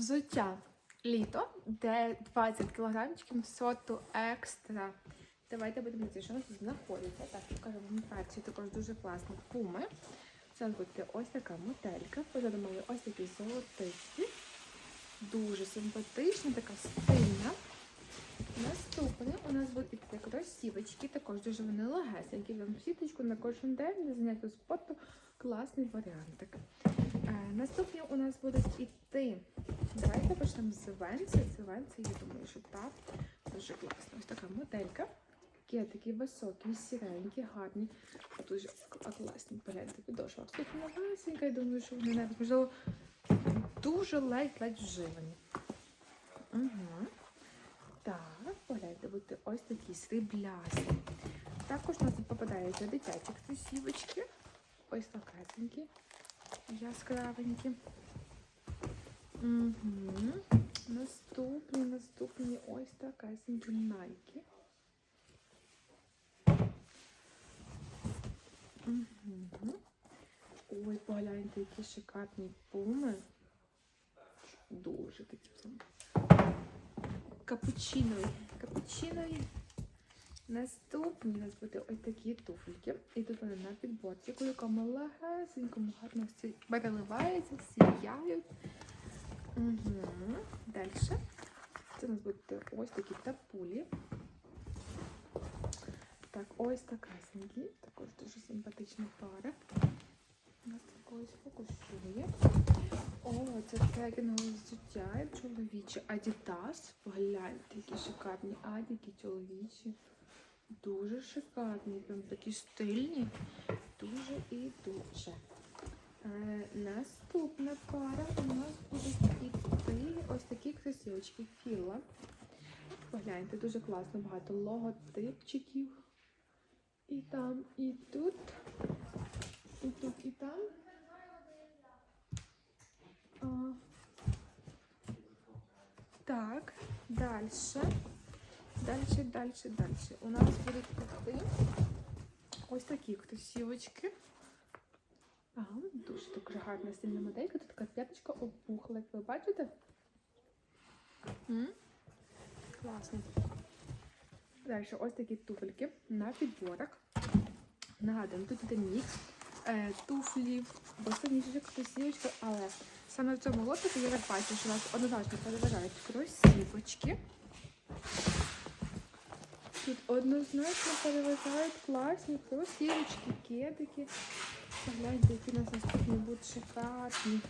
Взуття літо, де 20 кілограмчиків соту екстра. Давайте будемо дивитися, що у нас тут знаходиться. Так, покажу вам перші також дуже класні пуми. Це буде ось така моделька. Позаду мали ось такі золотисті. Дуже симпатична, така стильна. Наступне у нас будуть іти кросівочки, також дуже вони легесенькі. Вам сіточку на кожен день для заняття спорту. Класний варіантик. Е, наступні у нас будуть іти. Давайте почнемо з Венці. Це Венці, я думаю, що так. Дуже класно. Ось така моделька. Такі, високі, сіренькі, гарні. Дуже класні погляньте підошва. Абсолютно новесенька. Я думаю, що вони навіть можливо дуже ледь-ледь вживані. Угу. Так, погляньте, будете ось такі сріблясті. Також у нас тут попадаються дитячі кросівочки. Ось такесенькі, яскравенькі. Угу. Наступні, наступні ось такесенькі найки. Угу. Ой, погляньте, які шикарні пуми. Дуже такі капучинові. Капучинові. Наступні у нас буде ось такі туфельки. І тут вони на підборчику, якому легесенькому гарно всі переливаються, сіяють. Угу. Далі. Це у нас будуть ось такі тапулі. Так, ось така. Також дуже симпатична пара. У нас також фокусує. О, це трекінгове взуття чоловіче. Адідас. Погляньте, які шикарні адіки чоловічі. Дуже шикарні, прям такі стильні. Дуже і дуже. Е, наступна пара у нас будуть іти ось такі кросівочки Філа. Погляньте, дуже класно, багато логотипчиків. І там, і тут. І тут, і там. Так, далі. Дальше, дальше, дальше. У нас будуть іти ось такі кросівочки. Ага, дуже така гарна стильна моделька. Тут така п'яточка опухла, як ви бачите. М? Класно. Далі ось такі туфельки на підборах. Нагадуємо, тут іде мікс е, туфлів, босоніжок, кросівочки, але саме в цьому лотику я так бачу, що у нас однозначно переважають кросівочки. Тут однозначно переважають класні кросівочки, кедики. Погляньте, які нас наступні будуть шикарні.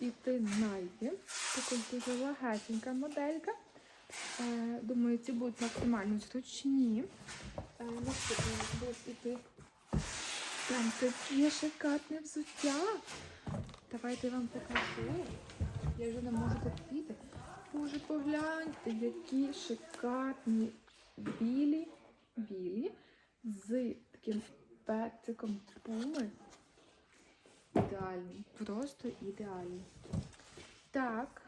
І ти найди. Також дуже легесенька моделька. Е, думаю, ці будуть максимально зручні. Е, наступні будуть іти прям таке шикарне взуття. Давайте я вам покажу. Я вже не можу терпіти. Боже, погляньте, які шикарні білі, білі з таким петриком пуми. Ідеальні, просто ідеальні. Так.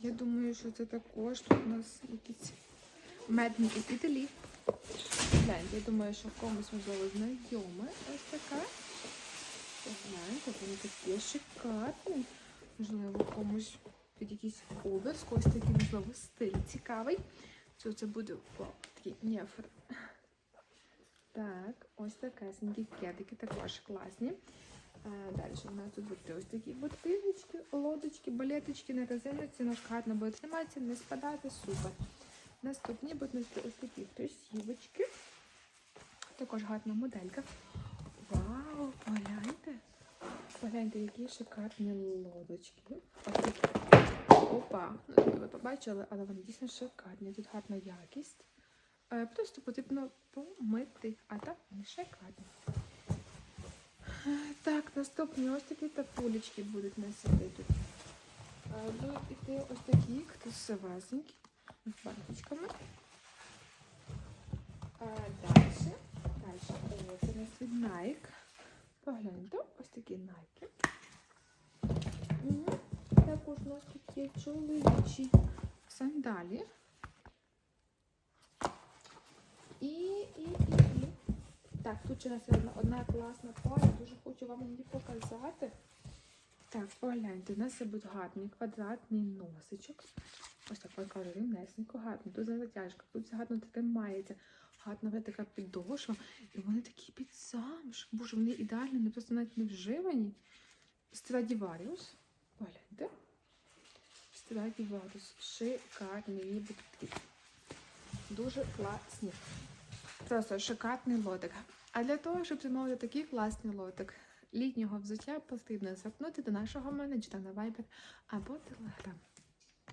Я думаю, що це також тут у нас якісь медні епітелі. Я думаю, що комусь можливо знайоме ось така. Гляньте, вони такі шикарні. Можливо, комусь під якийсь образ, ось такий, можливо, стиль цікавий. Що це буде такий нефер. Так, ось такесенькі кедики, також класні. Далі у нас тут будуть ось такі ботиночки, лодочки, балеточки на резиночці, на гарно буде триматися, не спадати, супер. Наступні будуть ось такі кросівочки. Також гарна моделька. Вау, погляньте. Погляньте, які шикарні лодочки. Ось такі. Опа, ну, ви побачили, але вони дійсно шикарні. Тут гарна якість. Е, Просто потрібно помити, а так вони шикарні. Е, Так, наступні ось такі тапулечки будуть носити тут. Е, Будуть іти ось такі красивесенькі з бантичками. Далі. Далі. О, це у нас від Nike. Погляньте, ось такі Nike. Також у нас тут є чоловічі сандалі. І, і, і, і. Так, тут ще у нас є одна, одна класна пара, дуже хочу вам її показати. Так, погляньте, у нас це буде гарний квадратний носичок. Ось так я кажу, рівнесенько, гарно. Тут затяжка, тут гарно тримається. Гарна така підошва. І вони такі під замш. Боже, вони ідеально, не просто навіть не вживані. Страдіваріус. Погляньте. Страдіваріус. Шикарні її будуть такі. Дуже класні. Просто шикарний лотик. А для того, щоб замовити такий класний лотик літнього взуття, потрібно звернути до нашого менеджера на Viber або Telegram.